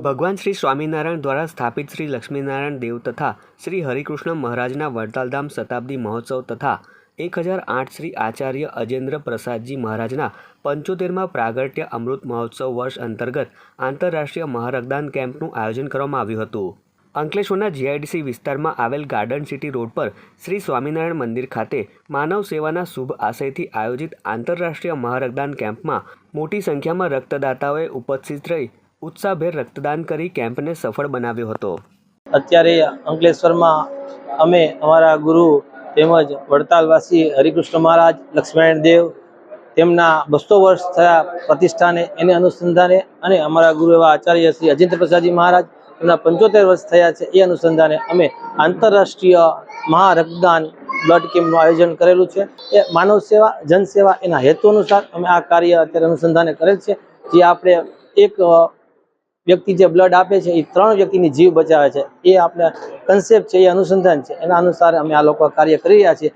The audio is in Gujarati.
ભગવાન શ્રી સ્વામિનારાયણ દ્વારા સ્થાપિત શ્રી લક્ષ્મીનારાયણ દેવ તથા શ્રી હરિકૃષ્ણ મહારાજના વડતાલધામ શતાબ્દી મહોત્સવ તથા એક હજાર આઠ શ્રી આચાર્ય અજેન્દ્ર પ્રસાદજી મહારાજના પંચોતેરમાં પ્રાગટ્ય અમૃત મહોત્સવ વર્ષ અંતર્ગત આંતરરાષ્ટ્રીય મહારગદાન કેમ્પનું આયોજન કરવામાં આવ્યું હતું. અંકલેશ્વરના જીઆઈડીસી વિસ્તારમાં આવેલ ગાર્ડન સિટી રોડ પર શ્રી સ્વામિનારાયણ મંદિર ખાતે માનવ સેવાના શુભ આશયથી આયોજિત આંતરરાષ્ટ્રીય મહારગદાન કેમ્પમાં મોટી સંખ્યામાં રક્તદાતાઓએ ઉપસ્થિત રહી ઉત્સાહભેર રક્તદાન કરી કેમ્પને સફળ બનાવ્યો હતો. અત્યારે અંકલેશ્વરમાં અમે અમારા ગુરુ તેમજ વડતાલવાસી હરિકૃષ્ણ મહારાજ લક્ષ્મણ દેવ તેમના બસો વર્ષ થયા પ્રતિષ્ઠાને એને અનુસંધાને અને અમારા ગુરુ એવા આચાર્ય શ્રી અજિંત્ર પ્રસાદજી મહારાજ એમના પંચોતેર વર્ષ થયા છે એ અનુસંધાને અમે આંતરરાષ્ટ્રીય મહારક્તદાન બ્લડ કેમ્પનું આયોજન કરેલું છે. એ માનવ સેવા જન સેવા એના હેતુ અનુસાર અમે આ કાર્ય અત્યારે અનુસંધાને કરેલ છે. જે આપણે એક વ્યક્તિ જે બ્લડ આપે છે એ ત્રણ વ્યક્તિની જીવ બચાવે છે. એ આપણે કન્સેપ્ટ છે, એ અનુસંધાન છે. એના અનુસાર અમે આ લોકો કાર્ય કરી રહ્યા છીએ.